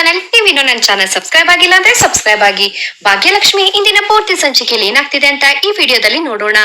Channel ನೀವಿನ್ನು ನನ್ನ channel subscribe ಆಗಿಲ್ಲ ಅಂದ್ರೆ ಸಬ್ಸ್ಕ್ರೈಬ್ ಆಗಿ. ಭಾಗ್ಯಲಕ್ಷ್ಮಿ ಇಂದಿನ ಪೂರ್ತಿ ಸಂಚಿಕೆಯಲ್ಲಿ ಏನಾಗ್ತಿದೆ ಅಂತ ಈ ವಿಡಿಯೋದಲ್ಲಿ ನೋಡೋಣ.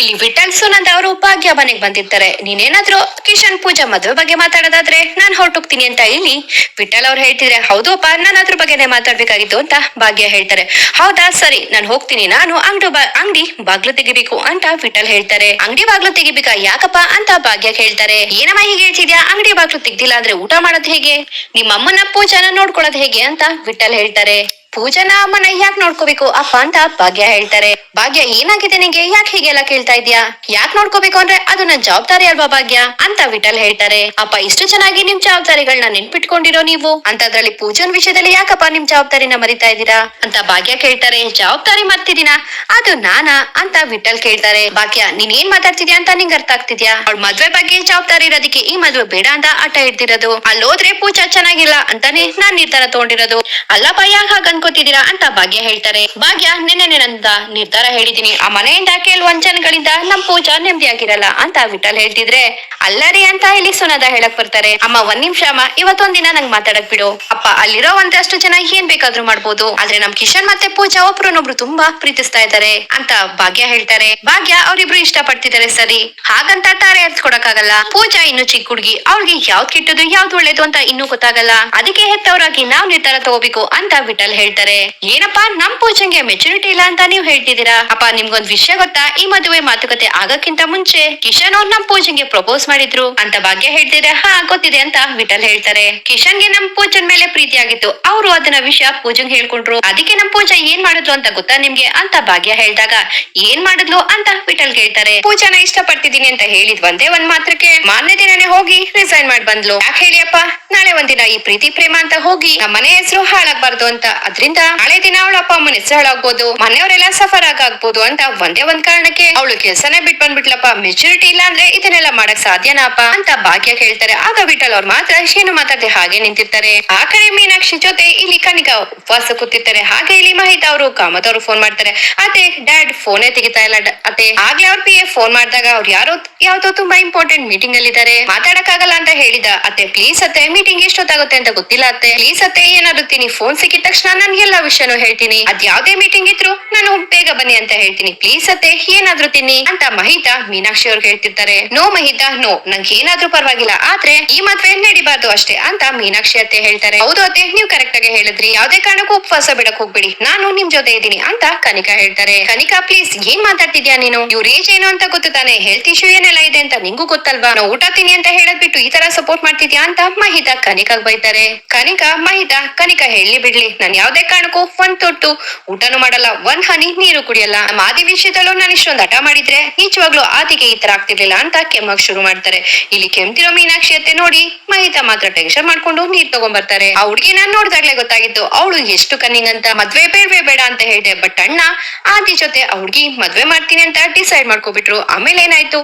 ಇಲ್ಲಿ ವಿಠಲ್ ಸುನಂದ್ ಅವರು ಭಾಗ್ಯ ಮನೆಗೆ ಬಂದಿರ್ತಾರೆ. ನೀನೇನಾದ್ರೂ ಕಿಶನ್ ಪೂಜಾ ಮದುವೆ ಬಗ್ಗೆ ಮಾತಾಡೋದಾದ್ರೆ ನಾನು ಹೊರಟೋಗ್ತೀನಿ ಅಂತ ಇಲ್ಲಿ ವಿಠಲ್ ಅವ್ರು ಹೇಳ್ತಿದ್ರೆ ಹೌದು ಅಪ್ಪ ನಾನು ಅದ್ರ ಬಗ್ಗೆನೇ ಮಾತಾಡ್ಬೇಕಾಗಿತ್ತು ಅಂತ ಭಾಗ್ಯ ಹೇಳ್ತಾರೆ. ಹೌದಾ, ಸರಿ, ನಾನು ಹೋಗ್ತೀನಿ. ನಾನು ಅಂಗಡಿ ಅಂಗಡಿ ಬಾಗ್ಲು ತೆಗಿಬೇಕು ಅಂತ ವಿಠಲ್ ಹೇಳ್ತಾರೆ. ಅಂಗಡಿ ಬಾಗ್ಲು ತೆಗಿಬೇಕಾ? ಯಾಕಪ್ಪ? ಅಂತ ಭಾಗ್ಯ ಕೇಳ್ತಾರೆ. ಏನಮ್ಮ ಹೀಗೆ ಹೇಳ್ತಿದ್ಯಾ? ಅಂಗಡಿ ಬಾಗ್ಲು ತೆಗ್ದಿಲ್ಲ ಅಂದ್ರೆ ಊಟ ಮಾಡೋದು ಹೇಗೆ? ನಿಮ್ಮ ಅಮ್ಮನ ಪೂಜಾನ ನೋಡ್ಕೊಳ್ಳೋದ್ ಹೇಗೆ ಅಂತ ವಿಠಲ್ ಹೇಳ್ತಾರೆ. ಪೂಜಾನ ಅಮ್ಮನ ಯಾಕ್ ನೋಡ್ಕೋಬೇಕು. ಅಪ್ಪ ಅಂತ ಭಾಗ್ಯ ಹೇಳ್ತಾರೆ. ಭಾಗ್ಯ ಏನಾಗಿದೆ ನಿಂಗೆ? ಯಾಕೆ ಹೀಗೆಲ್ಲ ಕೇಳ್ತಾ ಇದ್ಯಾ? ಯಾಕ್ ನೋಡ್ಕೋಬೇಕು ಅಂದ್ರೆ ಅದು ನನ್ನ ಜವಾಬ್ದಾರಿ ಅಲ್ವಾ ಭಾಗ್ಯ? ಅಂತ ವಿಠಲ್ ಹೇಳ್ತಾರೆ. ಅಪ್ಪ, ಇಷ್ಟು ಚೆನ್ನಾಗಿ ನಿಮ್ ಜವಾಬ್ದಾರಿಗಳನ್ನ ನೆನ್ಪಿಟ್ಕೊಂಡಿರೋ ನೀವು? ಅಂತ ಅದ್ರಲ್ಲಿ ಪೂಜನ್ ವಿಷಯದಲ್ಲಿ ಯಾಕಪ್ಪ ನಿಮ್ ಜವಾಬ್ದಾರಿನ ಮರಿತಾ ಇದ್ದೀರಾ? ಅಂತ ಭಾಗ್ಯ ಕೇಳ್ತಾರೆ. ಜವಾಬ್ದಾರಿ ಮರ್ತಿದೀನ ಅದು ನಾನಾ? ಅಂತ ವಿಠಲ್ ಕೇಳ್ತಾರೆ. ಭಾಗ್ಯ, ನೀನ್ ಏನ್ ಮಾತಾಡ್ತಿದ್ಯಾ ಅಂತ ನಿಂಗ್ ಅರ್ಥ ಆಗ್ತಿದ್ಯಾ? ಅವ್ಳ ಮದ್ವೆ ಬಗ್ಗೆ ಜವಾಬ್ದಾರಿ ಇರೋದಕ್ಕೆ ಈ ಮದ್ವೆ ಬೇಡ ಅಂತ ಆಟ ಹಿಡ್ದಿರೋದು. ಅಲ್ಲೋದ್ರೆ ಪೂಜಾ ಚೆನ್ನಾಗಿಲ್ಲ ಅಂತಾನೆ ನಾನ್ ನಿರ್ಧಾರ ತಗೊಂಡಿರೋದು. ಅಲ್ಲ ಭಯ ಹಾಗ ಅನ್ಕೋತಿದೀರಾ ಅಂತ ಭಾಗ್ಯ ಹೇಳ್ತಾರೆ. ಭಾಗ್ಯ, ನಿನ್ನೆ ನಂದ ನಿರ್ಧಾರ ಹೇಳಿದೀನಿ ಆ ಮನೆಯಿಂದ ಕೆಲವು ವಂಚನೆಗಳಿಂದ ನಮ್ ಪೂಜಾ ನೆಮ್ಮದಿಯಾಗಿರಲ್ಲ ಅಂತ ವಿಠಲ್ ಹೇಳ್ತಿದ್ರೆ. ಅಲ್ಲರಿ ಅಂತ ಇಲ್ಲಿ ಸುನದ ಹೇಳಕ್ ಬರ್ತಾರೆ. ಅಮ್ಮ, ಒಂದ್ ನಿಮಿಷ ಅಮ್ಮ. ಇವತ್ತೊಂದಿನ ನಂಗ್ ಮಾತಾಡಕ್ ಬಿಡು. ಅಪ್ಪ, ಅಲ್ಲಿರೋ ಒಂದಷ್ಟು ಜನ ಏನ್ ಬೇಕಾದ್ರೂ ಮಾಡ್ಬೋದು. ಆದ್ರೆ ನಮ್ ಕಿಶನ್ ಮತ್ತೆ ಪೂಜಾ ಒಬ್ರನ್ನೊಬ್ರು ತುಂಬಾ ಪ್ರೀತಿಸ್ತಾ ಇದ್ದಾರೆ ಅಂತ ಭಾಗ್ಯ ಹೇಳ್ತಾರೆ. ಭಾಗ್ಯ ಅವ್ರಿಬ್ರು ಇಷ್ಟ ಪಡ್ತಿದ್ದಾರೆ ಸರಿ. ಹಾಗಂತ ತಾರೆ ಹರ್ಸ್ಕೊಡಕ್ಕಾಗಲ್ಲ ಪೂಜಾ ಇನ್ನು ಚಿಕ್ಕ ಹುಡುಗಿ. ಅವ್ರಿಗೆ ಯಾವ್ದ್ ಕೆಟ್ಟದು ಯಾವ್ದು ಒಳ್ಳೇದು ಅಂತ ಇನ್ನೂ ಗೊತ್ತಾಗಲ್ಲ. ಅದಕ್ಕೆ ಹೆತ್ತವರಾಗಿ ನಾವ್ ನಿರ್ಧಾರ ತಗೋಬೇಕು ಅಂತ ವಿಠಲ್ ಹೇಳ್ತಾರೆ. ಏನಪ್ಪಾ, ನಮ್ ಪೂಜಂಗೆ ಮೆಚುರಿಟಿ ಇಲ್ಲ ಅಂತ ನೀವ್ ಹೇಳ್ತಿದ್ದೀರಾ? ಅಪ್ಪ, ನಿಮ್ಗೊಂದ್ ವಿಷಯ ಗೊತ್ತಾ? ಈ ಮದುವೆ ಮಾತುಕತೆ ಆಗಕ್ಕಿಂತ ಮುಂಚೆ ಕಿಶನ್ ಅವ್ರು ನಮ್ ಪೂಜಂಗೆ ಪ್ರಪೋಸ್ ಮಾಡಿದ್ರು. ಅಂತ ಭಾಗ್ಯ ಹೇಳ್ತಿದ್ರೆ ಹಾ, ಗೊತ್ತಿದೆ ಅಂತ ವಿಠಲ್ ಹೇಳ್ತಾರೆ. ಕಿಶನ್ಗೆ ನಮ್ ಪೂಜನ್ ಮೇಲೆ ಪ್ರೀತಿ ಆಗಿತ್ತು ಅವ್ರು ಅದನ್ನ ವಿಷಯ ಪೂಜಂಗ್ ಹೇಳ್ಕೊಂಡ್ರು. ಅದಕ್ಕೆ ನಮ್ ಪೂಜಾ ಏನ್ ಮಾಡಿದ್ಲು ಅಂತ ಗೊತ್ತಾ ನಿಮ್ಗೆ? ಅಂತ ಭಾಗ್ಯ ಹೇಳ್ದಾಗ, ಏನ್ ಮಾಡಿದ್ಲು? ಅಂತ ವಿಠಲ್ ಕೇಳ್ತಾರೆ. ಪೂಜಾನ ಇಷ್ಟ ಪಡ್ತಿದ್ದೀನಿ ಅಂತ ಒಂದೇ ಒಂದ್ ಮಾತ್ರಕ್ಕೆ ಮಾರನೇ ದಿನನೇ ಹೋಗಿ ರಿಸೈನ್ ಮಾಡಿ ಬಂದ್ಲು ಯಾಕೆ ಹೇಳಿಯಪ್ಪ ನಾಳೆ ಒಂದಿನ ಈ ಪ್ರೀತಿ ಪ್ರೇಮ ಅಂತ ಹೋಗಿ ನಮ್ಮ ಮನೆ ಹೆಸರು ಹಾಳಾಗ್ಬಾರ್ದು ಅಂತ. ಅದ್ರಿಂದ ನಾಳೆ ದಿನ ಅವಳ ಅಪ್ಪ ಅಮ್ಮನ ಮನೆಯವರೆಲ್ಲ ಸಫರ್ ಆಗಾಗ್ಬೋದು ಅಂತ ಒಂದೇ ಒಂದ್ ಕಾರಣಕ್ಕೆ ಅವಳು ಕೆಲ್ಸನೇ ಬಿಟ್ ಬಂದ್ಬಿಟ್ಲಪ್ಪ. ಮೆಚುರಿಟಿ ಇಲ್ಲ ಅಂದ್ರೆ ಇದನ್ನೆಲ್ಲ ಮಾಡಕ್ ಸಾಧ್ಯನಾಪ ಅಂತ ಭಾಗ್ಯ ಹೇಳ್ತಾರೆ ಆಗ ವಿಠಲ್ ಅವ್ರು ಮಾತ್ರ ಏನು ಮಾತಾಡದೆ ಹಾಗೆ ನಿಂತಿರ್ತಾರೆ. ಆ ಕಡೆ ಮೀನಾಕ್ಷಿ ಜೊತೆ ಇಲ್ಲಿ ಕನಿಕ ಉಪವಾಸ ಕೂತಿರ್ತಾರೆ. ಹಾಗೆ ಇಲ್ಲಿ ಮಹಿತ ಅವರು, ಕಾಮತ್ ಅವರು ಫೋನ್ ಮಾಡ್ತಾರೆ. ಅದೇ ಡ್ಯಾಡ್ ಫೋನೇ ತೆಗಿತಾ ಇಲ್ಲ ಅತೆ ಆಗ್ಲೇ ಅವ್ರ ಪಿ ಎ ಫೋನ್ ಮಾಡಿದಾಗ ಅವ್ರು ಯಾರೋ ಯಾವ್ದೋ ತುಂಬಾ ಇಂಪಾರ್ಟೆಂಟ್ ಮೀಟಿಂಗ್ ಅಲ್ಲಿ ಇದ್ದಾರೆ ಮಾತಾಡಕ್ಕಾಗಲ್ಲ ಅಂತ ಹೇಳಿದ. ಅತ್ತೆ, ಪ್ಲೀಸ್ ಅತ್ತೆ ಮೀಟಿಂಗ್ ಎಷ್ಟೊತ್ತಾಗುತ್ತೆ ಅಂತ ಗೊತ್ತಿಲ್ಲ ಅತ್ತೆ. ಪ್ಲೀಸ್ ಅತ್ತೆ ತಿನ್ನಿ. ಫೋನ್ ಸಿಕ್ಕಿದ ತಕ್ಷಣ ನಾನು ಎಲ್ಲಾ ವಿಷಯನೂ ಹೇಳ್ತೀನಿ. ಅದ್ ಯಾವ್ದೇ ಮೀಟಿಂಗ್ ಇದ್ರು ನಾನು ಬೇಗ ಬನ್ನಿ ಅಂತ ಹೇಳ್ತೀನಿ. ಪ್ಲೀಸ್ ಅತ್ತೆ, ಏನಾದ್ರೂ ತಿನ್ನಿ ಅಂತ ಮಹಿತಾ, ಮೀನಾಕ್ಷಿ ಅವ್ರಿಗೆ ಹೇಳ್ತಿರ್ತಾರೆ. No Mahita, no. ನಂಗೆ ಏನಾದ್ರೂ ಪರವಾಗಿಲ್ಲ. ಆದ್ರೆ ಈ ಮದ್ವೆ ನಡಿಬಾರ್ದು ಅಷ್ಟೇ ಅಂತ ಮೀನಾಕ್ಷಿ ಅತ್ತೆ ಹೇಳ್ತಾರೆ. ಹೌದು ಅತ್ತೆ, ನೀವು ಕರೆಕ್ಟ್ ಆಗಿ ಹೇಳಿದ್ರಿ. ಯಾವ್ದೇ ಕಾರಣಕ್ಕೂ ಉಪವಾಸ ಬಿಡಕ್ ಹೋಗ್ಬಿಡಿ. ನಾನು ನಿಮ್ ಜೊತೆ ಇದ್ದೀನಿ ಅಂತ ಕನಿಕಾ ಹೇಳ್ತಾರೆ. ಕನಿಕಾ ಪ್ಲೀಸ್ ಏನ್ ಮಾತಾಡ್ತಿದ್ಯಾ ನೀನು? ಇವ್ರ ಏಜ್ ಏನು ಅಂತ ಗೊತ್ತು ತಾನೆ? ಹೆಲ್ತ್ ಇಶ್ಯೂ ಏನೆಲ್ಲ ಇದೆ ಅಂತ ನಿಂಗೂ ಗೊತ್ತಲ್ವಾ? ನಾವು ಊಟ ತಿನ್ನಿ ಅಂತ ಹೇಳದ್ ಬಿಟ್ಟು ಈ ತರ ಸಪೋರ್ಟ್ ಮಾಡ್ತಿದ್ಯಾ ಅಂತ ಮಹಿತಾ ಕನಿಕಾಗ್ ಬೈತಾರೆ. ಕನಿಕಾ, ಮಹಿತಾ, ಕನಿಕಾ ಹೇಳಿ ಬಿಡ್ಲಿ. ನಾನ್ ಯಾವ್ದೇ ಕಾರಣಕ್ಕೂ ಒಂದ್ ತೊಟ್ಟು ಊಟನೂ ಮಾಡಲ್ಲ, ಒಂದ್ ಹನಿ ನೀರು ಕುಡಿಯಲ್ಲ. ನಮ್ಮ ಆದಿ ವಿಷಯದಲ್ಲೂ ನಾನು ಇಷ್ಟೊಂದು ಹಠ ಮಾಡಿದ್ರೆ ನಿಜವಾಗ್ಲೂ ಆದಿಗೆ ಈ ತರ ಆಗ್ತಿರ್ಲಿಲ್ಲ ಅಂತ ಕೆಮ್ಮಕ್ ಶುರು ಮಾಡ್ತಾರೆ. ಇಲ್ಲಿ ಕೆಮ್ತಿರೋ ಮೀನಾಕ್ಷಿ ಅತ್ತೆ ನೋಡಿ ಮಹಿತಾ ಮಾತ್ರ ಟೆನ್ಷನ್ ಮಾಡ್ಕೊಂಡು ನೀರ್ ತಗೊಂಡ್ಬರ್ತಾರೆ ಆ ಹುಡುಗಿ ನಾನ್ ನೋಡ್ದಾಗ್ಲೇ ಗೊತ್ತಾಗಿತ್ತು ಅವಳು ಎಷ್ಟು ಕನ್ನಿಂಗ್ ಅಂತ, ಮದ್ವೆ ಬೇಡವೇ ಬೇಡ ಅಂತ ಹೇಳಿದೆ, ಬಟ್ ಅಣ್ಣ ಆದಿ ಜೊತೆ ಆ ಹುಡುಗಿ ಮದ್ವೆ ಮಾಡ್ತೀನಿ ಅಂತ ಡಿಸೈಡ್ ಮಾಡ್ಕೊಬಿಟ್ರು. ಆಮೇಲೆ ಏನಾಯ್ತು?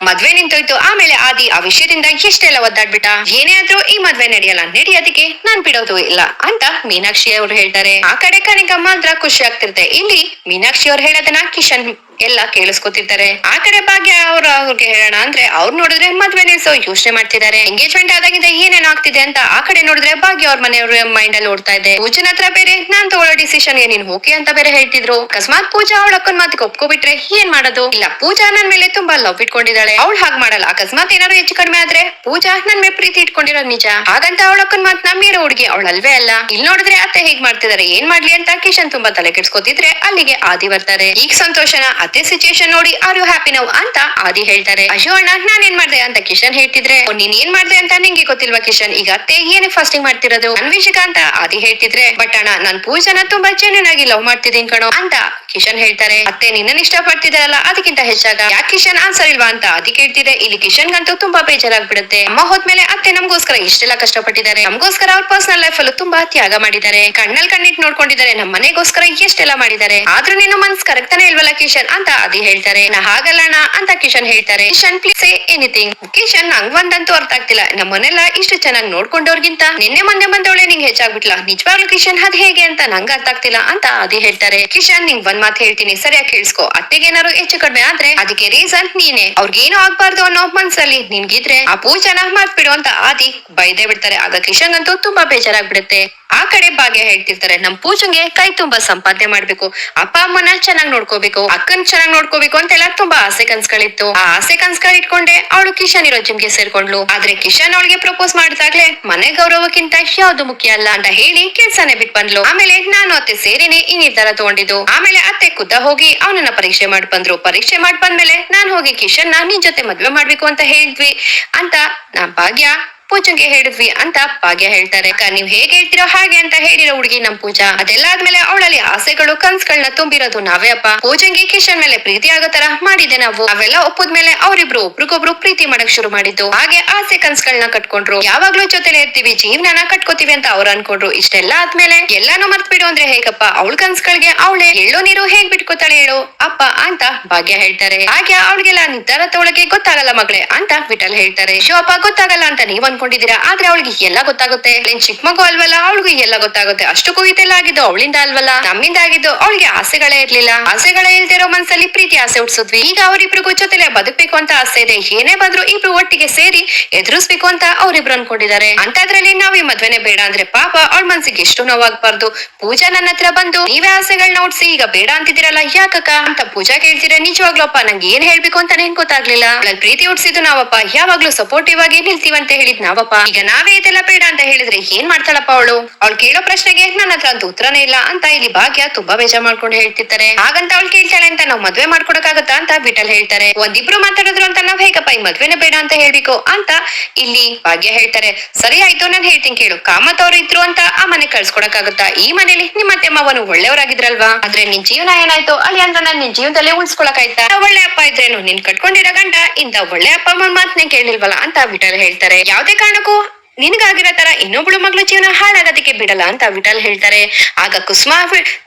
ಮದ್ವೆ ನಿಂತೋಯ್ತು, ಆಮೇಲೆ ಆದಿ ಆ ವಿಷಯದಿಂದ ಎಷ್ಟೆಲ್ಲ ಒದ್ದಾಡ್ಬಿಟ್ಟ? ಏನೇ ಆದ್ರೂ ಈ ಮದ್ವೆ ನಡೆಯಲ್ಲ ನಡೆಯೋದಕ್ಕೆ ನಾನ್ ಬಿಡೋದು ಇಲ್ಲ ಅಂತ ಮೀನಾಕ್ಷಿ ಅವ್ರು ಹೇಳ್ತಾರೆ. ಆ ಕಡೆ ಕನಿಕ ಮಾತ್ರ ಖುಷಿ ಆಗ್ತಿರುತ್ತೆ. ಇಲ್ಲಿ ಮೀನಾಕ್ಷಿ ಅವ್ರು ಹೇಳೋದನ್ನ ಕಿಶನ್ ಎಲ್ಲ ಕೇಳಿಸ್ಕೊತಿದ್ದಾರೆ. ಆ ಕಡೆ ಭಾಗ್ಯ ಅವ್ರ ಅವ್ರಿಗೆ ಹೇಳೋಣ ಅಂದ್ರೆ ಅವ್ರು ನೋಡಿದ್ರೆ ಮದ್ವೆ ಸೊ ಯೋಚನೆ ಮಾಡ್ತಿದ್ದಾರೆ. ಎಂಗೇಜ್ಮೆಂಟ್ ಆದಾಗಿಂದ ಏನೇನ್ ಆಗ್ತಿದೆ ಅಂತ ಆ ಕಡೆ ನೋಡಿದ್ರೆ ಭಾಗ್ಯ ಅವ್ರ ಮನೆಯವ್ರ ಮೈಂಡ್ ಅಲ್ಲಿ ಓಡ್ತಾ ಇದೆ. ಪೂಜನ್ ಹತ್ರ ಬೇರೆ, ನಾನ್ ತಗೊಳ್ಳೋ ಡಿಸಿಷನ್ಗೆ ನೀನ್ ಓಕೆ ಅಂತ ಬೇರೆ ಹೇಳ್ತಿದ್ರು. ಅಕಸ್ಮಾತ್ ಪೂಜಾ ಅವಳ ಅಕ್ಕನ್ ಮಾತಿಗೆ ಒಪ್ಕೊಬಿಟ್ರೆ ಏನ್ ಮಾಡೋದು? ಇಲ್ಲ, ಪೂಜಾ ನನ್ ಮೇಲೆ ತುಂಬಾ ಲವ್ ಇಟ್ಕೊಂಡಿದ್ದಾಳೆ. ಅವಳು ಹಾಗ್ ಮಾಡಲ್ಲ. ಅಕಸ್ಮಾತ್ ಏನಾದ್ರು ಹೆಚ್ಚು ಕಡಿಮೆ ಆದ್ರೆ ಪೂಜಾ ನನ್ ಮೇಲೆ ಪ್ರೀತಿ ಇಟ್ಕೊಂಡಿರೋ ನಿಜ? ಹಾಗಂತ ಅವಳ ಅಕ್ಕನ್ ಮಾತ್ ನಮ್ಮಿರೋ ಹುಡುಗಿ ಅವಳಲ್ವೇ ಅಲ್ಲ. ಇಲ್ಲಿ ನೋಡಿದ್ರೆ ಅತ್ತೆ ಹೇಗ್ ಮಾಡ್ತಿದಾರೆ, ಏನ್ ಮಾಡ್ಲಿ ಅಂತ ಕಿಶನ್ ತುಂಬಾ ತಲೆ ಕೆಡ್ಸ್ಕೊತಿದ್ರೆ ಅಲ್ಲಿಗೆ ಆದಿ ಬರ್ತಾರೆ. ಈಗ ಸಂತೋಷನ ಅತ್ತೆ ಸಿಚುಯೇಷನ್ ನೋಡಿ ಆರ್ ಯು ಹ್ಯಾಪಿ ನೌ ಅಂತ ಆದಿ ಹೇಳ್ತಾರೆ. ಅಯ್ಯೋ ಅಣ್ಣ ನಾನ್ ಏನ್ ಮಾಡ್ದೆ ಅಂತ ಕಿಶನ್ ಹೇಳ್ತಿದ್ರೆ "ಓ, ನೀನ್ ಏನ್ ಮಾಡ್ದೆ ಅಂತ ನಿಂಗೆ ಗೊತ್ತಿಲ್ವಾ ಕಿಶನ್? ಈಗ ಅತ್ತೆ ಏನೇ ಫಾಸ್ಟಿಂಗ್ ಮಾಡ್ತಿರೋದು? ಅನ್ವೇಷಿಕ ಅಂತ ಆದಿ ಹೇಳ್ತಿದ್ರೆ ಬಟ್ ಅಣ್ಣ ನಾನ್ ಪೂಜನ ತುಂಬಾ ಚೆನ್ನಾಗಿ ಲವ್ ಮಾಡ್ತಿದ್ದೀನಿ ಕಣೋ ಅಂತ ಕಿಶನ್ ಹೇಳ್ತಾರೆ. ಅತ್ತೆ ನಿನ್ನ ಇಷ್ಟ ಪಡ್ತಿದಾರಲ್ಲ ಅದಕ್ಕಿಂತ ಹೆಚ್ಚಾಗ ಯಾಕೆ ಕಿಶನ್ ಆನ್ಸರ್ ಇಲ್ವಾ ಅಂತ ಆದಿ ಕೇಳ್ತಿದೆ. ಇಲ್ಲಿ ಕಿಶನ್ ಗಂತೂ ತುಂಬಾ ಬೇಜಾರಾಗ್ಬಿಡುತ್ತೆ. ಅಮ್ಮ ಹೋದ್ಮೇಲೆ ಅತ್ತೆ ನಮಗೋಸ್ಕರ ಇಷ್ಟೆಲ್ಲ ಕಷ್ಟಪಟ್ಟಿದ್ದಾರೆ. ನಮಗೋಸ್ಕರ ಅವ್ರ ಪರ್ಸನಲ್ ಲೈಫ್ ಅಲ್ಲೂ ತುಂಬಾ ತ್ಯಾಗ ಮಾಡಿದ್ದಾರೆ. ಕಣ್ಣಲ್ ಕಣ್ಣಿಟ್ ನೋಡ್ಕೊಂಡಿದ್ದಾರೆ ನಮ್ಮ ಮನೆಗೋಸ್ಕರ ಎಷ್ಟೆಲ್ಲ ಮಾಡಿದ್ದಾರೆ. ಆದ್ರೂ ನೀನು ಮನ್ಸ್ ಕರೆಕ್ತಾನೆ ಇಲ್ವಲ್ಲ ಕಿಶನ್? ಅಂತ ಆದಿ ಹೇಳ್ತಾರೆ. ನಾ ಹಾಗಲ್ಲಣ್ಣ ಅಂತ ಕಿಶನ್ ಹೇಳ್ತಾರೆ. Kishan please say anything Kishan, ನಂಗ್ ಒಂದಂತೂ ಅರ್ಥ ಆಗ್ತಿಲ್ಲ. ನಮ್ಮನೆಲ್ಲ ಇಷ್ಟು ಚೆನ್ನಾಗಿ ನೋಡ್ಕೊಂಡೋರ್ಗಿಂತ ನಿನ್ನೆ ಮೊನ್ನೆ ಬಂದವಳೆ ನಿಂಗೆ ಹೆಚ್ಚಾಗ್ಬಿಟ್ಲ? ನಿಜವಾಗ್ಲೂ ಕಿಶನ್ ಅದ್ ಹೇಗೆ ಅಂತ ನಂಗ್ ಅರ್ಥ ಆಗ್ತಿಲ್ಲ ಅಂತ ಆದಿ ಹೇಳ್ತಾರೆ. ಕಿಶನ್, ನಿಂಗ್ ಒಂದ್ ಮಾತು ಹೇಳ್ತೀನಿ. ಸರಿಯಾಗಿ ಕೇಳಿಸ್ಕೋ. ಅತ್ತೆಗೆ ಏನಾರು ಹೆಚ್ಚು ಕಡಿಮೆ ಆದ್ರೆ ಅದಕ್ಕೆ ರೀಸನ್ ನೀನೆ. ಅವ್ರಿಗೇನು ಆಗ್ಬಾರ್ದು ಅನ್ನೋ ಮನ್ಸಲ್ಲಿ ನಿನ್ಗಿದ್ರೆ ಆ ಪೂಜನ ಮಾತ್ ಬಿಡು ಅಂತ ಆದಿ ಬೈದೇ ಬಿಡ್ತಾರೆ. ಆಗ ಕಿಶನ್ ಅಂತೂ ತುಂಬಾ ಬೇಜಾರಾಗ್ಬಿಡುತ್ತೆ. ಆ ಕಡೆ ಭಾಗ್ಯ ಹೇಳ್ತಿರ್ತಾರೆ. ನಮ್ ಪೂಜಂಗೆ ಕೈ ತುಂಬಾ ಸಂಪಾದನೆ ಮಾಡ್ಬೇಕು. ಅಪ್ಪ ಅಮ್ಮನ ಚೆನ್ನಾಗ್ ನೋಡ್ಕೋಬೇಕು. ಅಕ್ಕನ್ ಚೆನ್ನಾಗ್ ನೋಡ್ಕೋಬೇಕು ಅಂತೆಲ್ಲ ತುಂಬಾ ಆಸೆ ಕನ್ಸ್ಗಳಿತ್ತು. ಆ ಆಸೆ ಕನ್ಸ್ಗಳು ಇಟ್ಕೊಂಡೆ ಅವಳು ಕಿಶನ್ ಇರೋ ಜಿಮ್ಗೆ ಸೇರ್ಕೊಂಡ್ಲು ಆದ್ರೆ ಕಿಶನ್ ಅವಳಿಗೆ ಪ್ರಪೋಸ್ ಮಾಡಿದಾಗ್ಲೇ ಮನೆ ಗೌರವಕ್ಕಿಂತ ಯಾವ್ದು ಮುಖ್ಯ ಅಲ್ಲ ಅಂತ ಹೇಳಿ ಕೆಲ್ಸನೇ ಬಿಟ್ ಬಂದ್ಲು. ಆಮೇಲೆ ನಾನು ಅತ್ತೆ ಸೇರಿನೇ ಈ ನಿರ್ಧಾರ ತಗೊಂಡಿದ್ದು. ಆಮೇಲೆ ಅತ್ತೆ ಖುದ್ದ ಹೋಗಿ ಅವನನ್ನ ಪರೀಕ್ಷೆ ಮಾಡ್ ಬಂದ್ರು ಪರೀಕ್ಷೆ ಮಾಡ್ ಬಂದ್ಮೇಲೆ ನಾನ್ ಹೋಗಿ ಕಿಶನ್ ನಾನ್ ನಿನ್ ಜೊತೆ ಮದ್ವೆ ಮಾಡ್ಬೇಕು ಅಂತ ಹೇಳಿದ್ವಿ. ಅಂತ ನಾ ಭಾಗ್ಯ ಪೂಜಂಗೆ ಹೇಳಿದ್ವಿ ಅಂತ ಭಾಗ್ಯ ಹೇಳ್ತಾರೆ. ನೀವ್ ಹೇಗೆ ಹೇಳ್ತಿರೋ ಹಾಗೆ ಅಂತ ಹೇಳಿರೋ ಹುಡುಗಿ ನಮ್ ಪೂಜಾ. ಅದೆಲ್ಲಾದ್ಮೇಲೆ ಅವಳಲ್ಲಿ ಆಸೆಗಳು ಕನ್ಸ್ಗಳನ್ನ ತುಂಬಿರೋದು ನಾವೇ ಅಪ್ಪ. ಪೂಜಂಗೆ ಕಿಶನ್ ಮೇಲೆ ಪ್ರೀತಿ ಆಗೋ ತರ ಮಾಡಿದೆ ನಾವು. ಅವೆಲ್ಲ ಒಪ್ಪದ್ಮೇಲೆ ಅವರಿಬ್ರು ಒಬ್ರಿಗೊಬ್ರು ಪ್ರೀತಿ ಮಾಡಕ್ ಶುರು ಮಾಡಿದ್ದು. ಹಾಗೆ ಆಸೆ ಕನ್ಸ್ಗಳನ್ನ ಕಟ್ಕೊಂಡ್ರು. ಯಾವಾಗ್ಲೂ ಜೊತೆಲೆ ಇರ್ತೀವಿ, ಜೀವನನ ಕಟ್ಕೋತೀವಿ ಅಂತ ಅವ್ರು ಅನ್ಕೊಂಡ್ರು. ಇಷ್ಟೆಲ್ಲ ಆದ್ಮೇಲೆ ಎಲ್ಲಾನು ಮರ್ತ್ ಬಿಡು ಅಂದ್ರೆ ಹೇಗಪ್ಪ? ಅವಳ ಕನ್ಸ್ಗಳಿಗೆ ಅವಳೆ ಎಳ್ಳು ನೀರು ಹೇಗ್ ಬಿಟ್ಕೋತಾಳೆ ಹೇಳು? ಅಪ್ಪ ಅಂತ ಭಾಗ್ಯ ಹೇಳ್ತಾರೆ. ಹಾಗೆ ಅವಳಿಗೆಲ್ಲ ನಿರ್ಧಾರ ತಗೊಳಕ್ಕೆ ಗೊತ್ತಾಗಲ್ಲ ಮಗಳೇ ಅಂತ ವಿಠಲ್ ಹೇಳ್ತಾರೆ. ಶೋ ಅಪ್ಪ ಗೊತ್ತಾಗಲ್ಲ ಅಂತ ನೀವ್ ಅನ್ಕೊಂಡಿದೀರಾ ಆದ್ರೆ ಅವಳಿಗೆ ಎಲ್ಲ ಗೊತ್ತಾಗುತ್ತೆ. ಚಿಕ್ಕ ಮಗು ಅಲ್ವಲ್ಲ, ಅವಳಿಗೂ ಎಲ್ಲ ಗೊತ್ತಾಗುತ್ತೆ. ಅಷ್ಟಕ್ಕೂ ಇದೆಲ್ಲ ಆಗಿದ್ದು ಅವಳಿಂದ ಅಲ್ವಲ್ಲ? ನಮ್ಮಿಂದ ಆಗಿದ್ದು ಅವಳಿಗೆ ಆಸೆಗಳೇ ಇರ್ಲಿಲ್ಲ. ಆಸೆಗಳೇ ಇಲ್ದಿರೋ ಮನ್ಸಲ್ಲಿ ಪ್ರೀತಿ ಆಸೆ ಹುಡ್ಸಿದ್ವಿ ಈಗ ಅವರಿಬ್ರಿಗೂ ಜೊತೆಲೆ ಬದುಕಬೇಕು ಅಂತ ಆಸೆ ಇದೆ ಏನೇ ಬಂದ್ರು ಇಬ್ರು ಒಟ್ಟಿಗೆ ಸೇರಿ ಎದುರಿಸ್ಬೇಕು ಅಂತ ಅವ್ರಿಬ್ರು ಅನ್ಕೊಂಡಿದ್ದಾರೆ. ಅಂತದ್ರಲ್ಲಿ ನಾವ್ ಈ ಮದ್ವೆನೆ ಬೇಡ ಅಂದ್ರೆ ಪಾಪ ಅವ್ಳ ಮನ್ಸಿಗೆ ಎಷ್ಟು ನೋವಾಗ್ಬಾರ್ದು. ಪೂಜಾ ನನ್ನ ಹತ್ರ ಬಂದು, ನೀವೇ ಆಸೆಗಳನ್ನ ನೋಡ್ಸಿ ಈಗ ಬೇಡ ಅಂತಿದ್ದೀರಲ್ಲ ಯಾಕಕ್ಕ? ಅಂತ ಪೂಜಾ ಕೇಳ್ತೀರ ನಿಜವಾಗ್ಲಪ್ಪ ನಂಗೆ ಏನ್ ಹೇಳ್ಬೇಕು ಅಂತ ಗೊತ್ತಾಗ್ಲಿಲ್ಲ. ಪ್ರೀತಿ ಹುಡ್ಸಿದ್ದು ನಾವಪ್ಪ ಯಾವಾಗ್ಲೂ ಸಪೋರ್ಟಿವ್ ಆಗಿ ನಿಲ್ತೀವಂತ ಹೇಳಿದ್ ನಾವಪ್ಪ. ಈಗ ನಾವೇ ಇದೆಲ್ಲ ಬೇಡ ಅಂತ ಹೇಳಿದ್ರೆ ಏನ್ ಮಾಡ್ತಾಳಪ್ಪ ಅವಳು? ಅವಳು ಕೇಳೋ ಪ್ರಶ್ನೆಗೆ ನನ್ನ ಹತ್ರ ಅಂತ ಉತ್ತರನೇ ಇಲ್ಲ ಅಂತ ಇಲ್ಲಿ ಭಾಗ್ಯ ತುಂಬಾ ಬೇಜಾರ್ ಮಾಡ್ಕೊಂಡು ಹೇಳ್ತಿರ್ತಾರೆ. ಹಾಗಂತ ಅವಳು ಕೇಳ್ತಾಳೆ ಅಂತ ನಾವ್ ಮದ್ವೆ ಮಾಡ್ಕೊಡಕ್ಕಾಗತ್ತಾ ಅಂತ ಬಿಟಲ್ ಹೇಳ್ತಾರೆ. ಒಂದಿಬ್ರು ಮಾತಾಡಿದ್ರು ಅಂತ ನಾವ್ ಹೇಗಪ್ಪ ಈ ಮದ್ವೆನೇ ಬೇಡ ಅಂತ ಹೇಳ್ಬೇಕು ಅಂತ ಇಲ್ಲಿ ಭಾಗ್ಯ ಹೇಳ್ತಾರೆ. ಸರಿ ಆಯ್ತು, ನಾನ್ ಹೇಳ್ತೀನಿ ಕೇಳು. ಕಾಮತ್ ಅವ್ರು ಇದ್ರು ಅಂತ ಆ ಮನೆ ಕಳ್ಸ್ಕೊಡಕ್ಕಾಗತ್ತಾ? ಈ ಮನೇಲಿ ನಿಮ್ಮ ಅತ್ತೆ ಒಳ್ಳೆಯವರಾಗಿದ್ರಲ್ವಾ? ಆದ್ರೆ ನಿನ್ ಜೀವನ ಏನಾಯ್ತು? ಅಲ್ಲಿ ಅಂದ್ರೆ ನಾನ್ ನಿನ್ ಜೀವನದಲ್ಲೇ ಉಳಿಸ್ಕೊಳಕಾಯ್ತಾ ಒಳ್ಳೆ ಅಪ್ಪ ಇದ್ರೇನು? ನಿನ್ ಕಟ್ಕೊಂಡಿರೋ ಗಂಡ ಇಂತ ಒಳ್ಳೆ ಅಪ್ಪ ಅಮ್ಮನ್ ಮಾತನೇ ಕೇಳಿಲ್ವಲ್ಲ ಅಂತ ವಿಠಲ್ ಹೇಳ್ತಾರೆ. ಯಾವ್ದೇ ಕಾರಣಕ್ಕೂ ನಿನಗಾಗಿರೋ ತರ ಇನ್ನೊಬ್ಳು ಮಗಳು ಜೀವನ ಹಾಳಾಗೋದಕ್ಕೆ ಬಿಡಲ್ಲ ಅಂತ ವಿಠಲ್ ಹೇಳ್ತಾರೆ. ಆಗ ಕುಸುಮಾ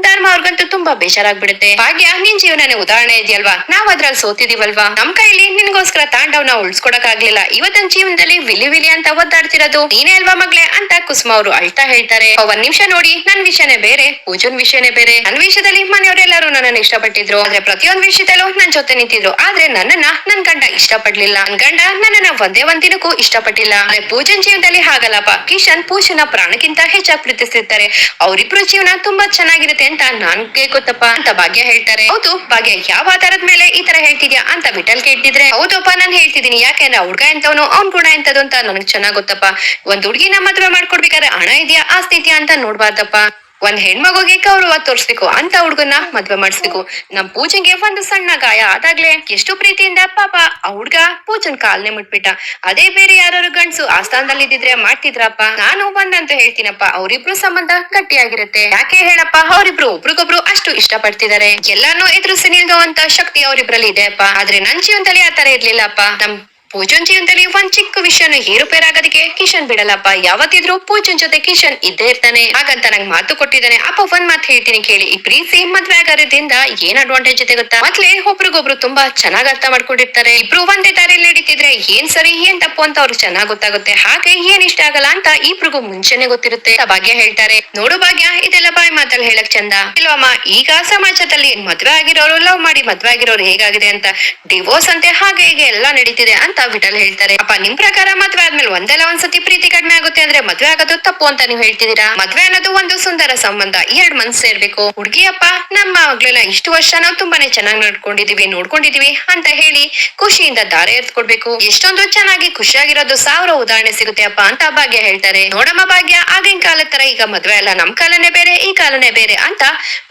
ಧರ್ಮ ಅವ್ರಿಗಂತೂ ತುಂಬಾ ಬೇಜಾರಾಗ್ಬಿಡುತ್ತೆ ಭಾಗ್ಯ, ನಿನ್ ಜೀವನನೇ ಉದಾಹರಣೆ ಇದೆಯಲ್ವಾ? ನಾವ್ ಅದ್ರಲ್ಲಿ ಸೋತಿದೀವಲ್ವಾ? ನಮ್ ಕೈಲಿ ನಿನ್ಗೋಸ್ಕರ ತಾಂಡವ್ನ ಉಳ್ಸ್ಕೊಡಕ್ ಆಗ್ಲಿಲ್ಲ ಇವತ್ತಿನ ಜೀವನದಲ್ಲಿ ವಿಲಿ ವಿಲಿ ಅಂತ ಒದ್ದಾಡ್ತಿರೋದು ನೀನೇ ಅಲ್ವಾ ಮಗ್ಳೆ ಅಂತ ಕುಸುಮ ಅವರು ಅಳ್ತಾ ಹೇಳ್ತಾರೆ. ಒಂದ್ ನಿಮಿಷ ನೋಡಿ, ನನ್ ವಿಷಯನೇ ಬೇರೆ, ಪೂಜನ್ ವಿಷಯನೇ ಬೇರೆ. ನನ್ ವಿಷಯದಲ್ಲಿ ಮನೆಯವರೆಲ್ಲರೂ ನನ್ನನ್ನು ಇಷ್ಟಪಟ್ಟಿದ್ರು. ಆದ್ರೆ ಪ್ರತಿಯೊಂದ್ ವಿಷಯದಲ್ಲೂ ನನ್ ಜೊತೆ ನಿಂತಿದ್ರು. ಆದ್ರೆ ನನ್ನನ್ನ ನನ್ ಗಂಡ ಇಷ್ಟಪಡ್ಲಿಲ್ಲ. ನನ್ ಗಂಡ ನನ್ನನ್ನ ಒಂದೇ ಒಂದ್ ದಿನಕ್ಕೂ ಇಷ್ಟಪಟ್ಟಿಲ್ಲ. ಆದ್ರೆ ಪೂಜನ್ ಜೀವನದಲ್ಲಿ ಹಾಗಲ್ಲಪ್ಪ ಕಿಶನ್ ಪೂಜನ ಪ್ರಾಣಕ್ಕಿಂತ ಹೆಚ್ಚಾಗಿ ಪ್ರೀತಿಸ್ತಿರ್ತಾರೆ. ಅವರಿಬ್ರು ಜೀವನ ತುಂಬಾ ಚೆನ್ನಾಗಿರುತ್ತೆ ಅಂತ ನನ್ಗೆ ಗೊತ್ತಪ್ಪ ಅಂತ ಭಾಗ್ಯ ಹೇಳ್ತಾರೆ. ಹೌದು, ಭಾಗ್ಯ, ಯಾವ ಆಧಾರದ ಮೇಲೆ ಈ ತರ ಹೇಳ್ತಿದ್ಯಾ ಅಂತ ವಿಠಲ್ ಕೇಳ್ತಿದ್ರೆ ಹೌದಪ್ಪ ನಾನ್ ಹೇಳ್ತಿದೀನಿ ಯಾಕೆಂದ್ರೆ ಹುಡ್ಗ ಎಂತವನು, ಅವ್ನ್ ಗುಣ ಎಂತದು ಅಂತ ನನಗ್ ಚೆನ್ನಾಗ್ ಗೊತ್ತಪ್ಪ. ಒಂದ್ ಹುಡ್ಗಿನ ಮದ್ವೆ ಮಾಡ್ಕೊಡ್ಬೇಕಾದ್ರೆ ಹಣ ಇದೆಯಾ, ಆಸ್ತಿ ಇದೆಯಾ ಅಂತ ನೋಡ್ಬಾರ್ದಪ್ಪ. ಒಂದ್ ಹೆಣ್ಮಗುಗೆ ಗೌರವ ತೋರ್ಸ್ಬೇಕು ಅಂತ ಹುಡುಗನ ಮದ್ವೆ ಮಾಡಿಸ್ಬೇಕು. ನಮ್ ಪೂಜೆಗೆ ಒಂದು ಸಣ್ಣ ಗಾಯ ಆದಾಗ್ಲೇ ಎಷ್ಟು ಪ್ರೀತಿಯಿಂದ ಪಾಪ ಆ ಹುಡ್ಗ ಪೂಜನ್ ಕಾಲ್ನೆ ಮುಟ್ಬಿಟ್ಟ. ಅದೇ ಬೇರೆ ಯಾರು ಗಂಡ್ಸು ಆ ಸ್ಥಾನದಲ್ಲಿ ಇದ್ದಿದ್ರೆ ಮಾಡ್ತಿದ್ರಪ್ಪ. ನಾನು ಅಂತ ಹೇಳ್ತೀನಪ್ಪ, ಅವ್ರಿಬ್ರು ಸಂಬಂಧ ಗಟ್ಟಿಯಾಗಿರುತ್ತೆ. ಯಾಕೆ ಹೇಳಪ್ಪ, ಅವರಿಬ್ರು ಒಬ್ರಿಗೊಬ್ರು ಅಷ್ಟು ಇಷ್ಟ ಇಷ್ಟಪಡ್ತಿದ್ದಾರೆ. ಎಲ್ಲಾನು ಎದುರಿಸಿ ಅಂತ ಶಕ್ತಿ ಅವ್ರಿಬ್ರಲ್ಲಿ ಇದೆ ಅಪ್ಪ ಆದ್ರೆ ನನ್ ಜೀವನದಲ್ಲಿ ಆ ತರ ಇರ್ಲಿಲ್ಲಪ್ಪ. ನಮ್ ಪೂಜನ್ ಜೀವನದಲ್ಲಿ ಒಂದ್ ಚಿಕ್ಕ ವಿಷಯನು ಏರುಪೇರಾಗೋದಕ್ಕೆ ಕಿಶನ್ ಬಿಡಲ್ಲಪ್ಪ. ಯಾವತ್ತಿದ್ರು ಪೂಜನ್ ಜೊತೆ ಕಿಶನ್ ಇದ್ದೇ ಇರ್ತಾನೆ. ಹಾಗಂತ ನಂಗ್ ಮಾತು ಕೊಟ್ಟಿದ್ದಾನೆ. ಅಪ್ಪ ಒಂದ್ ಮಾತು ಹೇಳ್ತೀನಿ ಕೇಳಿ. ಈ ಪ್ರೀತಿ ಮದ್ವೆ ಆಗೋದ್ರಿಂದ ಏನ್ ಅಡ್ವಾಂಟೇಜ್ ಇದೆ ಗೊತ್ತಾ? ಮೊದ್ಲೇ ಒಬ್ರಿಗೊಬ್ರು ತುಂಬಾ ಚೆನ್ನಾಗ್ ಅರ್ಥ ಮಾಡ್ಕೊಂಡಿರ್ತಾರೆ. ಇಬ್ರು ಒಂದೇ ದಾರಿಯಲ್ಲಿ ನಡೀತಿದ್ರೆ ಏನ್ ಸರಿ, ಏನ್ ತಪ್ಪು ಅಂತ ಅವ್ರಿಗೆ ಚೆನ್ನಾಗ್ ಗೊತ್ತಾಗುತ್ತೆ. ಹಾಗೆ ಏನ್ ಇಷ್ಟ ಆಗಲ್ಲ ಅಂತ ಇಬ್ರಿಗೂ ಮುಂಚೆನೆ ಗೊತ್ತಿರುತ್ತೆ ಭಾಗ್ಯ ಹೇಳ್ತಾರೆ. ನೋಡು ಭಾಗ್ಯ, ಇದೆಲ್ಲ ಬಾಯಿ ಮಾತಲ್ಲಿ ಹೇಳಕ್ ಚಂದ. ಇಲ್ವಮ್ಮ, ಈಗ ಸಮಾಜದಲ್ಲಿ ಮದ್ವೆ ಆಗಿರೋರು ಲವ್ ಮಾಡಿ ಮದ್ವೆ ಆಗಿರೋರು ಹೇಗಾಗಿದೆ ಅಂತ ಡಿವೋರ್ಸ್ ಅಂತೆ ಹಾಗೆ ಹೀಗೆ ಎಲ್ಲಾ ನಡೀತಿದೆ ಅಂತ ವಿಠಲ್ ಹೇಳ್ತಾರೆ. ಅಪ್ಪ, ನಿಮ್ ಪ್ರಕಾರ ಮದ್ವೆ ಆದ್ಮೇಲೆ ಒಂದಲ್ಲ ಒಂದ್ಸತಿ ಪ್ರೀತಿ ಕಡಿಮೆ ಆಗುತ್ತೆ ಅಂದ್ರೆ ಮದ್ವೆ ಆಗೋದು ತಪ್ಪು ಅಂತ ನೀವು ಹೇಳ್ತಿದೀರಾ ಮದ್ವೆ ಅನ್ನೋದು ಒಂದು ಸುಂದರ ಸಂಬಂಧ. ಎರಡ್ ಮನ್ಸ್ ಸೇರ್ಬೇಕು. ಹುಡ್ಗಿಯಪ್ಪ, ನಮ್ಮ ಮಗಳನ್ನ ಇಷ್ಟು ವರ್ಷ ನಾವು ತುಂಬಾನೇ ಚೆನ್ನಾಗಿ ನೋಡ್ಕೊಂಡಿದೀವಿ ನೋಡ್ಕೊಂಡಿದೀವಿ ಅಂತ ಹೇಳಿ ಖುಷಿಯಿಂದ ದಾರೆ ಎತ್ಕೊಡ್ಬೇಕು. ಎಷ್ಟೊಂದು ಚೆನ್ನಾಗಿ ಖುಷಿಯಾಗಿರೋದು ಸಾವಿರ ಉದಾಹರಣೆ ಸಿಗುತ್ತೆ ಅಪ್ಪ ಅಂತ ಭಾಗ್ಯ ಹೇಳ್ತಾರೆ. ನೋಡಮ್ಮ ಭಾಗ್ಯ, ಆಗಿನ ಕಾಲದ ತರ ಈಗ ಮದ್ವೆ ಅಲ್ಲ. ನಮ್ ಕಾಲನೇ ಬೇರೆ, ಈ ಕಾಲನೇ ಬೇರೆ ಅಂತ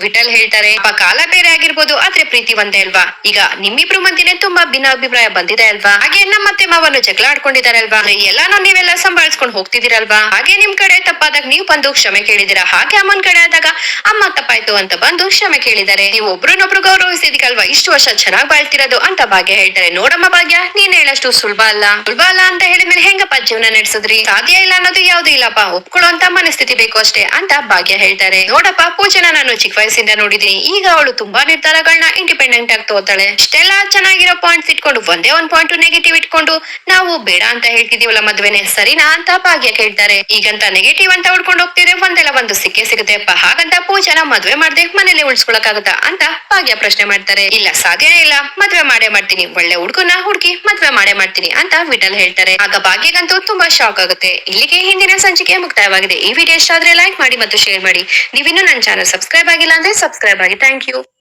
ವಿಠಲ್ ಹೇಳ್ತಾರೆ. ಅಪ್ಪ, ಕಾಲ ಬೇರೆ ಆಗಿರ್ಬೋದು, ಆದ್ರೆ ಪ್ರೀತಿ ಒಂದೇ ಅಲ್ವಾ? ಈಗ ನಿಮ್ಮಿಬ್ರು ಮಂದಿನೇ ತುಂಬಾ ಭಿನ್ನಾಭಿಪ್ರಾಯ ಬಂದಿದೆ ಅಲ್ವಾ? ಹಾಗೆ ನಮ್ಮ ಅತ್ತೆ ಮಾವನು ಜಗಳ ಆಡ್ಕೊಂಡಿದಾರಲ್ವಾ ಎಲ್ಲಾನು ನೀವೆಲ್ಲ ಸಂಭಾಳಿಸ್ಕೊಂಡು ಹೋಗ್ತಿದ್ದೀರಲ್ವಾ? ಹಾಗೆ ನಿಮ್ ಕಡೆ ತಪ್ಪಾದಾಗ ನೀವು ಬಂದು ಕ್ಷಮೆ ಕೇಳಿದಿರಾ ಹಾಗೆ ಅಮ್ಮನ್ ಕಡೆ ಆದಾಗ ಅಮ್ಮ ತಪ್ಪಾಯ್ತು ಅಂತ ಬಂದು ಕ್ಷಮೆ ಕೇಳಿದಾರೆ ನೀವು ಒಬ್ರನ್ನೊಬ್ರು ಗೌರವಿಸಿದಿಕಲ್ವಾ ಇಷ್ಟು ವರ್ಷ ಚೆನ್ನಾಗ್ ಬಾಳ್ತಿರೋದು ಅಂತ ಭಾಗ್ಯ ಹೇಳ್ತಾರೆ. ನೋಡಮ್ಮ ಭಾಗ್ಯ, ನೀನ್ ಹೇಳಷ್ಟು ಸುಲಭ ಅಲ್ಲ. ಸುಲಭ ಅಲ್ಲ ಅಂತ ಹೇಳಿದ್ಮೇಲೆ ಹೆಂಗಪ್ಪ ಜೀವನ ನಡೆಸಿದ್ರಿ? ಸಾಧ್ಯ ಇಲ್ಲ ಅನ್ನೋದು ಯಾವ್ದು ಇಲ್ಲಪ್ಪ. ಒಪ್ಕೊಳ್ಳುವಂತ ಮನಸ್ಥಿತಿ ಬೇಕು ಅಷ್ಟೇ ಅಂತ ಭಾಗ್ಯ ಹೇಳ್ತಾರೆ. ನೋಡಪ್ಪ, ಪೂಜನ ನಾನು ಚಿಕ್ಕ ವಯಸ್ಸಿಂದ ನೋಡಿದೀನಿ ಈಗ ಅವಳು ತುಂಬಾ ನಿರ್ಧಾರಗಳನ್ನ ಇಂಡಿಪೆಂಡೆಂಟ್ ಆಗಿ ತಗೋತಾಳೆ ಇಷ್ಟೆಲ್ಲ ಚೆನ್ನಾಗಿರೋ ಪಾಯಿಂಟ್ಸ್ ಇಟ್ಕೊಂಡು, ಒಂದೇ ಒಂದ್ ಪಾಯಿಂಟ್ ನೆಗೆಟಿವ್ ಇಟ್ಕೊಂಡು, ನಾವು ಬೇಡ ಅಂತ ಹೇಳ್ತಿದೀವಲ್ಲ ಮದ್ವೆನೆ. ಸರಿನಾ? ಅಂತ ಭಾಗ್ಯ ಕೇಳ್ತಾರೆ. ಈಗಂತ ನೆಗೆಟಿವ್ ಅಂತ ಉಡ್ಕೊಂಡು ಹೋಗ್ತಿದ್ರೆ ಒಂದೆಲ್ಲ ಒಂದು ಸಿಕ್ಕೇ ಸಿಗುತ್ತೆ. ಅಪ್ಪ, ಹಾಗಂತ ಪೂಜಾನ ಮದ್ವೆ ಮಾಡ್ದೆ ಮನೇಲಿ ಉಳಿಸ್ಕೊಳಕಾಗತ್ತಾ ಅಂತ ಭಾಗ್ಯ ಪ್ರಶ್ನೆ ಮಾಡ್ತಾರೆ. ಇಲ್ಲ, ಸಾಧ್ಯನೇ ಇಲ್ಲ. ಮದ್ವೆ ಮಾಡೇ ಮಾಡ್ತೀನಿ. ಒಳ್ಳೆ ಹುಡುಗನ ಹುಡುಗಿ ಮದ್ವೆ ಮಾಡೇ ಮಾಡ್ತೀನಿ ಅಂತ ವಿಠಲ್ ಹೇಳ್ತಾರೆ. ಆಗ ಭಾಗ್ಯಗಂತೂ ತುಂಬಾ ಶಾಕ್ ಆಗುತ್ತೆ. ಇಲ್ಲಿಗೆ ಹಿಂದಿನ ಸಂಚಿಕೆ ಮುಕ್ತಾಯವಾಗಿದೆ. ಈ ವಿಡಿಯೋ ಇಷ್ಟ ಆದ್ರೆ ಲೈಕ್ ಮಾಡಿ ಮತ್ತು ಶೇರ್ ಮಾಡಿ. ನೀವಿನ್ನೂ ನನ್ನ ಚಾನಲ್ ಸಬ್ಸ್ಕ್ರೈಬ್ ಆಗಿಲ್ಲ ಅಂದ್ರೆ ಸಬ್ಸ್ಕ್ರೈಬ್ ಆಗಿ. Thank you